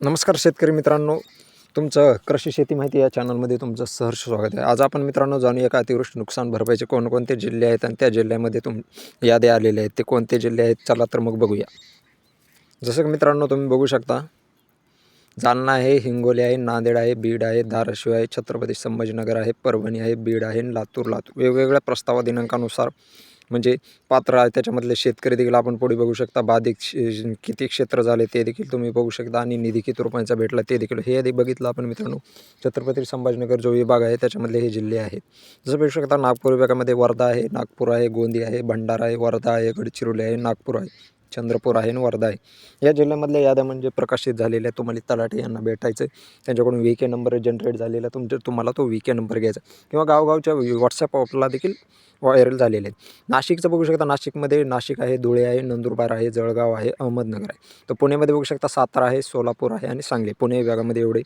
नमस्कार शेतकरी मित्रांनो. तुमचं कृषी शेती माहिती या चॅनलमध्ये तुमचं सहर्ष स्वागत आहे. आज आपण मित्रांनो जाणूया का अतिवृष्टी नुकसान भरपाईचे कोणकोणते जिल्हे आहेत आणि त्या जिल्ह्यामध्ये तुम याद्या आलेल्या आहेत. ते कोणते जिल्हे आहेत? चला तर मग बघूया. जसं की मित्रांनो तुम्ही बघू शकता जालना आहे हिंगोली आहे नांदेड आहे बीड आहे धाराशिव आहे छत्रपती संभाजीनगर आहे परभणी आहे बीड आहे लातूर लातूर. वेगवेगळ्या प्रस्तावा दिनांकानुसार म्हणजे पात्र आहे त्याच्यामधले शेतकरी देखील आपण पुढे बघू शकता. बाधित किती क्षेत्र झाले ते देखील तुम्ही बघू शकता. आणि निधी किती रुपयांचा भेटला ते देखील हे आधी बघितलं आपण मित्रांनो. छत्रपती संभाजीनगर जो विभाग आहे त्याच्यामधले हे जिल्हे आहेत. जसं बघू शकता नागपूर विभागामध्ये वर्धा आहे नागपूर आहे गोंदी आहे भंडारा आहे वर्धा आहे गडचिरोली आहे नागपूर आहे. चंद्रपूर आहे आणि वर्धा आहे. या जिल्ह्यामधल्या याद्या म्हणजे प्रकाशित झालेल्या तुम्हाला तलाठी यांना भेटायचं आहे त्यांच्याकडून व्ही के नंबर जनरेट झालेला तुमचे तुम्हाला तो व्ही के नंबर घ्यायचा किंवा गावगावच्या व्हॉट्सअप देखील व्हायरल झालेले आहेत. नाशिकचं बघू शकता नाशिकमध्ये नाशिक आहे धुळे आहे नंदुरबार आहे जळगाव आहे अहमदनगर आहे. तर पुण्यामध्ये बघू शकता सातारा आहे सोलापूर आहे आणि सांगली. पुणे विभागामध्ये एवढे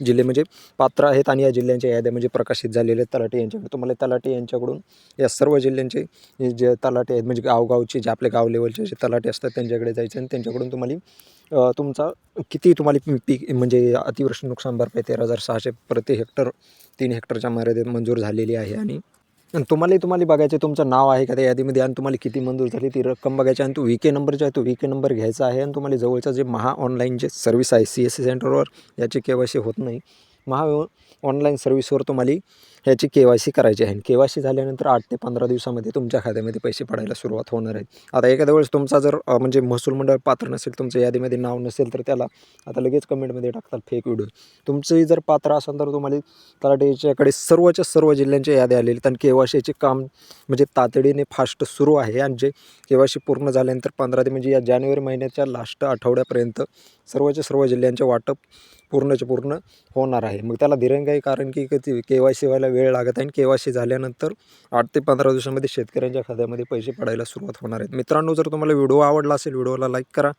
जिल्हे म्हणजे पात्र आहेत आणि या जिल्ह्यांच्या याद्या म्हणजे प्रकाशित झालेले आहेत. तलाठी यांच्याकडे तुम्हाला तलाठी यांच्याकडून या सर्व जिल्ह्यांचे जे तलाठी आहेत म्हणजे गावगावचे जे आपले गाव लेवलचे जे तलाठी असतात त्यांच्याकडे जायचं आणि त्यांच्याकडून तुम्हाला तुमचा किती तुम्हाला पीक म्हणजे अतिवृष्टी नुकसान भरपाई तेरा हजार सहाशे प्रति हेक्टर तीन हेक्टरच्या मर्यादेत मंजूर झालेली आहे आणि आणि तुम्हाला तुम्हाला बघायचं तुमचं नाव आहे का त्या यादीमध्ये आणि तुम्हाला किती मंजूर झाली ती रक्कम बघायची आणि तो व्ही के नंबर जो आहे तो व्ही के नंबर घ्यायचा आहे आणि तुम्हाला जवळचं जे महा ऑनलाईन जे सर्व्हिस आहे सी एस सी सेंटरवर याची के वाय सी होत नाही. महा ऑनलाईन सर्व्हिसवर तुम्हाला ह्याची के वाय सी करायची आहे. के वाय सी झाल्यानंतर आठ ते पंधरा दिवसामध्ये तुमच्या खात्यामध्ये पैसे पडायला सुरुवात होणार आहे. आता एखाद्या वेळेस तुमचा जर म्हणजे महसूल मंडळ पात्र नसेल तुमचं यादीमध्ये नाव नसेल तर त्याला आता लगेच कमेंटमध्ये टाकतात फेक व्हिडिओ तुमचंही जर पात्र असेल तर तुम्हाला तलाठीच्याकडे सर्वच्या सर्व जिल्ह्यांच्या याद्या आलेली आहेत. आणि के वाय सीचे काम म्हणजे तातडीने फास्ट सुरू आहे. आणि जे के वाय सी पूर्ण झाल्यानंतर पंधरा ते म्हणजे या जानेवारी महिन्याच्या लास्ट आठवड्यापर्यंत सर्वच्या सर्व जिल्ह्यांचे वाटप पूर्णचे पूर्ण होणार आहे. मग त्याला दिरंगाई कारण की के वाय सी व्हायला वेळ लागत आहे आणि के वाय सी झाल्यानंतर आठ ते पंधरा दिवसामध्ये शेतकऱ्यांच्या खात्यामध्ये पैसे पडायला सुरुवात होणार आहेत. मित्रांनो जर तुम्हाला व्हिडिओ आवडला असेल व्हिडिओला लाईक करा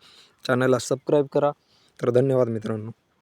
चॅनलला सबस्क्राईब करा. तर धन्यवाद मित्रांनो.